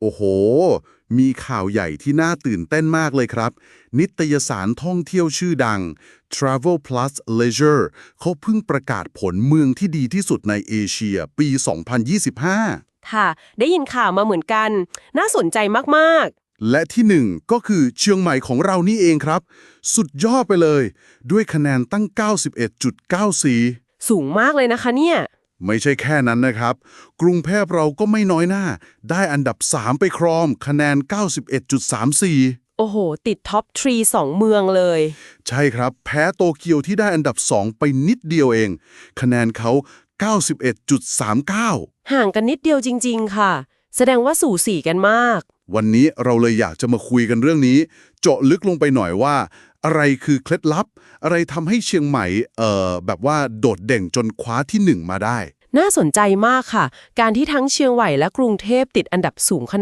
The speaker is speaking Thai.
โอ้โห มีข่าวใหญ่ที่น่าตื่นเต้นมากเลยครับ นิตยสารท่องเที่ยวชื่อดัง Travel Plus Leisure เขาเพิ่งประกาศผลเมืองที่ดีที่สุดในเอเชียปี 2025 ค่ะ ได้ยินข่าวมาเหมือนกัน น่าสนใจมากและที่หนึ่งก็คือเชียงใหม่ของเรานี่เองครับ สุดยอดไปเลย ด้วยคะแนนตั้ง 91.94ๆสูงมากเลยนะคะเนี่ย ไม่ใช่แค่นั้นนะครับ กรุงเทพเราก็ไม่น้อยหน้า ได้อันดับ 3 ไปครองคะแนน 91.34 โอ้โห ติดท็อปทรีสองเมืองเลย ใช่ครับ แพ้โตเกียวที่ได้อันดับ 2 ไปนิดเดียวเอง คะแนนเขา 91.39 ห่างกันนิดเดียวจริง ๆ ค่ะ แสดงว่าสู่สีกันมาก วันนี้เราเลยอยากจะมาคุยกันเรื่องนี้ เจาะลึกลงไปหน่อยว่าอะไรคือเคล็ดลับ อะไรทำให้เชียงใหม่ เอ่อ แบบว่าโดดเด่งจนคว้าที่หนึ่งมาได้ น่าสนใจมากค่ะ การที่ทั้งเชียงใหม่และกรุงเทพติดอันดับสูงขนาด